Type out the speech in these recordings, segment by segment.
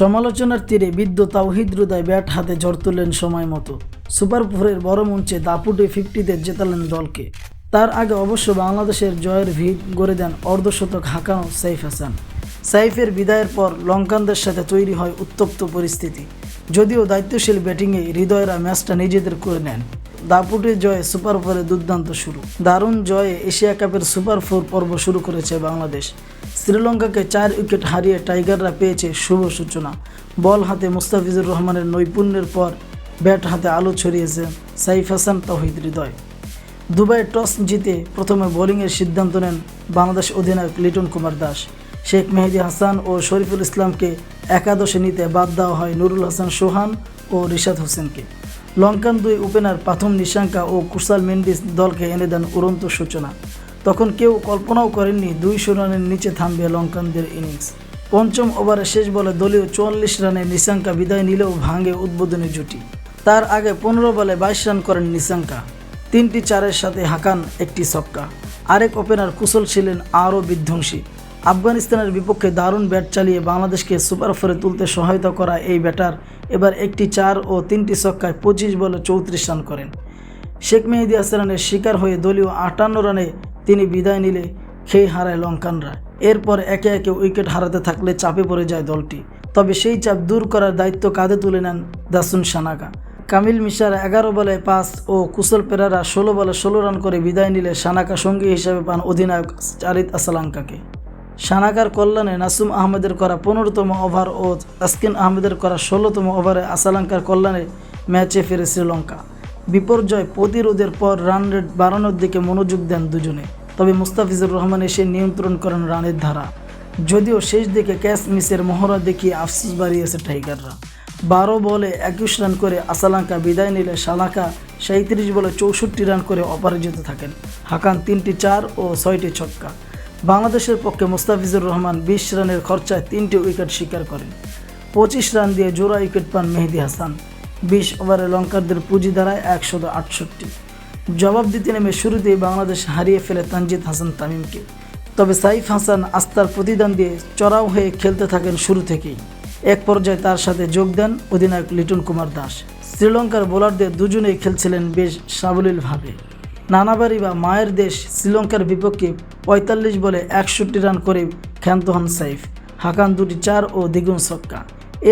সমালোচনার তীরে বিদ্য তাওহিদ হৃদয় ব্যাট হাতে ঝড় তুললেন সময় মতো। সুপার ফোরের বড় মঞ্চে দাপুটে ফিফটিতে জেতালেন দলকে। তার আগে অবশ্য বাংলাদেশের জয়ের ভিত গড়ে দেন অর্ধশতক হাঁকানো সাইফ হাসান। সাইফের বিদায়ের পর লঙ্কানদের সাথে তৈরি হয় উত্তপ্ত পরিস্থিতি। যদিও দায়িত্বশীল ব্যাটিংয়ে হৃদয়রা ম্যাচটা নিজেদের করে নেন। দাপুটে জয়ে সুপার ফোরে দুর্দান্ত শুরু। দারুণ জয়ে এশিয়া কাপের সুপার ফোর পর্ব শুরু করেছে বাংলাদেশ। শ্রীলঙ্কাকে চার উইকেট হারিয়ে টাইগাররা পেয়েছে শুভ সূচনা। বল হাতে মুস্তাফিজুর রহমানের নৈপুণ্যের পর ব্যাট হাতে আলো ছড়িয়েছে সাইফ হাসান তহিদ হৃদয়। দুবাই টস জিতে প্রথমে বোলিংয়ের সিদ্ধান্ত নেন বাংলাদেশ অধিনায়ক লিটন কুমার দাস। শেখ মেহেদি হাসান ও শরীফুল ইসলামকে একাদশে নিতে বাদ দেওয়া হয় নুরুল হাসান সোহান ও রিশাদ হোসেনকে। লঙ্কান দুই ওপেনার প্রথম নিশাঙ্কা ও কুশাল মেন্ডিস দলকে এনে দেন উড়ন্ত সূচনা। তখন কেউ কল্পনাও করেননি দুইশো রানের নিচে থামবে লঙ্কানদের ইনিংস। পঞ্চম ওভারে শেষ বলে দলীয় চুয়াল্লিশ রানে নিশাঙ্কা বিদায় নিলেও ভাঙে উদ্বোধনী জুটি। তার আগে পনেরো বলে বাইশ রান করেন নিশাঙ্কা। তিনটি চারের সাথে হাকান একটি ছক্কা। আরেক ওপেনার কুশল ছিলেন আরও বিধ্বংসী। আফগানিস্তানের বিপক্ষে দারুণ ব্যাট চালিয়ে বাংলাদেশকে সুপার ফোরে তুলতে সহায়তা করা এই ব্যাটার এবার একটি চার ও তিনটি ছক্কায় পঁচিশ বলে চৌত্রিশ রান করেন। শেখ মেহেদি হাসানের শিকার হয়ে দলীয় আটান্ন রানে তিনি বিদায় নিলে খেয়ে হারায় লঙ্কানরা। এরপর একে একে উইকেট হারাতে থাকলে চাপে পড়ে যায় দলটি। তবে সেই চাপ দূর করার দায়িত্ব কাঁধে তুলে নেন দাসুন সানাকা কামিল মিশার এগারো বলে পাঁচ ও কুশল পেরারা ষোলো বলে ষোলো রান করে বিদায় নিলে সানাকা সঙ্গী হিসেবে পান অধিনায়ক চারিত আসালাঙ্কাকে। সানাকার কল্যাণে নাসুম আহমেদের করা পনেরোতম ওভার ও তাসকিন আহমেদের করা ষোলোতম ওভারে আসালাঙ্কার কল্যাণে ম্যাচে ফেরে শ্রীলঙ্কা বিপর্যয় প্রতিরোধের পর রান রেট বাড়ানোর দিকে মনোযোগ দেন দুজনে। তবে মুস্তাফিজুর রহমান এসে নিয়ন্ত্রণ করেন রানের ধারা। যদিও শেষ দিকে ক্যাচ মিসের মহড়া দেখিয়ে আফসোস বাড়িয়েছে টাইগাররা। বারো বলে একুশ রান করে আসালাঙ্কা বিদায় নিলে সালাকা সাঁত্রিশ বলে চৌষট্টি রান করে অপরাজিত থাকেন। হাকান তিনটি চার ও ছয়টি ছক্কা। বাংলাদেশের পক্ষে মুস্তাফিজুর রহমান বিশ রানের খরচায় তিনটি উইকেট শিকার করেন। পঁচিশ রান দিয়ে জোড়া উইকেট পান মেহেদি হাসান। বিশ ওভারে লঙ্কারদের পুঁজি দাঁড়ায় একশত আটষট্টি। জবাব দিতে নেমে শুরুতেই বাংলাদেশ হারিয়ে ফেলে তানজিদ হাসান তামিমকে। তবে সাইফ হাসান আস্থার প্রতিদান দিয়ে চড়াও হয়ে খেলতে থাকেন শুরু থেকেই। এক পর্যায়ে তার সাথে যোগ দেন অধিনায়ক লিটন কুমার দাস। শ্রীলঙ্কার বোলারদের দুজনেই খেলছিলেন বেশ সাবলীলভাবে। নানাবাড়ি বা মায়ের দেশ শ্রীলঙ্কার বিপক্ষে পঁয়তাল্লিশ বলে একষট্টি রান করে ক্ষান্ত হন সাইফ। হাকান দুটি চার ও দ্বিগুণ ছক্কা।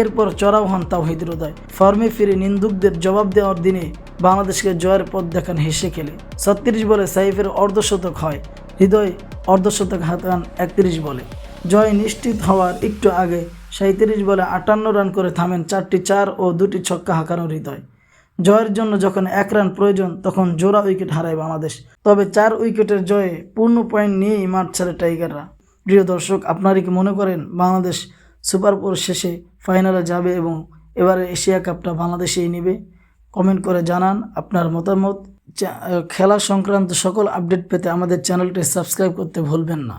এরপর চড়াও হন তাওহিদ হৃদয় ফর্মে ফিরে নিন্দুকদের জবাব দেওয়ার দিনে বাংলাদেশকে জয়ের পথ দেখান হেসে খেলে ছত্রিশ বলে সাইফের অর্ধশতক হয়। হৃদয় অর্ধশতক হাতান একত্রিশ বলে। জয় নিশ্চিত হওয়ার একটু আগে সাঁত্রিশ বলে আটান্ন রান করে থামেন চারটি চার ও দুটি ছক্কা হাঁকানো হৃদয়। জয়ের জন্য যখন এক রান প্রয়োজন, তখন জোড়া উইকেট হারায় বাংলাদেশ। তবে চার উইকেটের জয়ে পূর্ণ পয়েন্ট নিয়েই মাঠ ছাড়ে টাইগাররা। প্রিয় দর্শক, আপনারা কি মনে করেন বাংলাদেশ সুপার ফোর শেষে ফাইনালে যাবে এবং এবারে এশিয়া কাপটা বাংলাদেশেই নেবে। কমেন্ট করে জানান আপনার মতামত। খেলা সংক্রান্ত সকল আপডেট পেতে আমাদের চ্যানেলটি সাবস্ক্রাইব করতে ভুলবেন না।